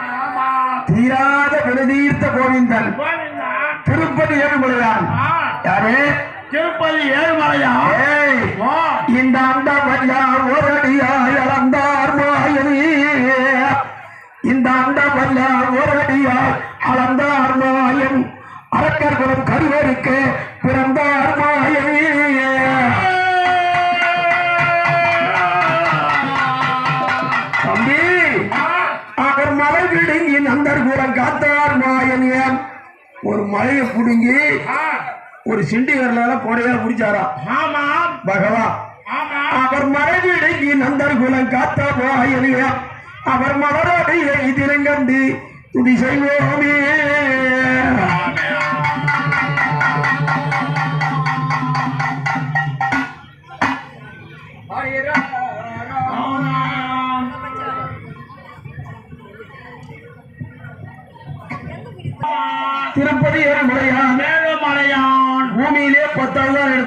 ஆமா. தீராத விடுதீர்த்த கோவிந்தன். கோவிந்தா திருப்பதி ஏழுமலையான். யாரு? திருப்பதி ஏழுமலையா ஏய் ஓ. இந்த அந்த பையா ஒரடியாய் அளந்தார் மாயனி. இந்த அந்த பையா ஒரடியாய் அளந்தார் மாயன். அரக்கர்களும் கருவருக்க பிறந்தார் அவர் மலை விடுங்கி நந்தர்குலம் காத்தார் மாயன் ஒரு மலையை புடுங்கி ஒரு சிண்டி வரலால கொடையா பிடிச்சாராம் ஆமா. பகவான் ஆமா. அவர் மறைவிடங்கி நந்தர்குலம் காத்த மாயனிய அவர் மலரடியை திருங்கண்டு துதி செய்வோமே. திருப்பதி ஏழுமலையான் ஏழுமலையான் பூமியிலே பத்தாவது